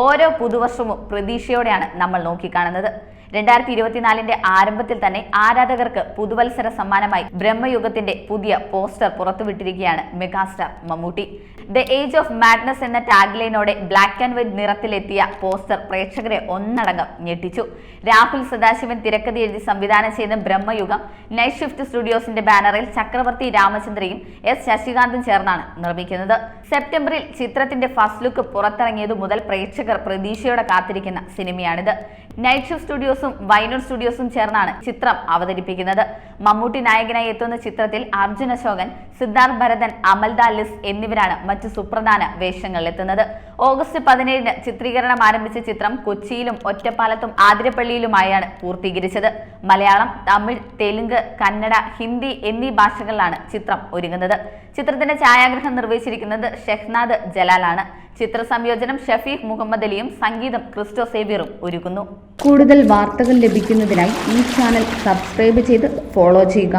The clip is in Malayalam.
ഓരോ പുതുവർഷവും പ്രതീക്ഷയോടെയാണ് നമ്മൾ നോക്കിക്കാണുന്നത്. രണ്ടായിരത്തി ഇരുപത്തിനാലിന്റെ ആരംഭത്തിൽ തന്നെ ആരാധകർക്ക് പുതുവത്സര സമ്മാനമായി ബ്രഹ്മയുഗത്തിന്റെ പുതിയ poster പുറത്തുവിട്ടിരിക്കുകയാണ് megastar Mammootty. The age of madness എന്ന ടാഗ്ലൈനോടെ ബ്ലാക്ക് ആൻഡ് വൈറ്റ് നിറത്തിലെത്തിയ പോസ്റ്റർ പ്രേക്ഷകരെ ഒന്നടങ്കം ഞെട്ടിച്ചു. രാഹുൽ സദാശിവൻ തിരക്കഥ എഴുതി സംവിധാനം ചെയ്യുന്ന ബ്രഹ്മയുഗം നൈറ്റ് ഷിഫ്റ്റ് സ്റ്റുഡിയോസിന്റെ ബാനറിൽ ചക്രവർത്തി രാമചന്ദ്രയും എസ് ശശികാന്തും ചേർന്നാണ് നിർമ്മിക്കുന്നത്. സെപ്റ്റംബറിൽ ചിത്രത്തിന്റെ ഫസ്റ്റ് ലുക്ക് പുറത്തിറങ്ങിയതു മുതൽ പ്രേക്ഷകർ പ്രതീക്ഷയോടെ കാത്തിരിക്കുന്ന സിനിമയാണിത്. നൈറ്റ് ഷിഫ്റ്റ് സ്റ്റുഡിയോസും വൈനൂർ സ്റ്റുഡിയോസും ചേർന്നാണ് ചിത്രം അവതരിപ്പിക്കുന്നത്. മമ്മൂട്ടി നായകനായി എത്തുന്ന ചിത്രത്തിൽ അർജുൻ അശോകൻ സിദ്ധാർത്ഥ് ഭരതൻ അമൽദ ലിസ് എന്നിവരാണ് മറ്റ് സുപ്രധാന വേഷങ്ങളിലെത്തുന്നത്. ഓഗസ്റ്റ് പതിനേഴിന് ചിത്രീകരണം ആരംഭിച്ച ചിത്രം കൊച്ചിയിലും ഒറ്റപ്പാലത്തും ആതിരപ്പള്ളിയിലുമായാണ് പൂർത്തീകരിച്ചത്. മലയാളം തമിഴ് തെലുങ്ക് കന്നഡ ഹിന്ദി എന്നീ ഭാഷകളിലാണ് ചിത്രം ഒരുങ്ങുന്നത്. ചിത്രത്തിന്റെ ഛായാഗ്രഹം നിർവഹിച്ചിരിക്കുന്നത് ഷെഹ്നാദ് ജലാലാണ്. ചിത്ര സംയോജനം ഷഫീഖ് മുഹമ്മദ് അലിയും സംഗീതം ക്രിസ്റ്റോ സേവ്യറും ഒരുക്കുന്നു. കൂടുതൽ വാർത്തകൾ ലഭിക്കുന്നതിനായി ഈ ചാനൽ സബ്സ്ക്രൈബ് ചെയ്ത് ഫോളോ ചെയ്യുക.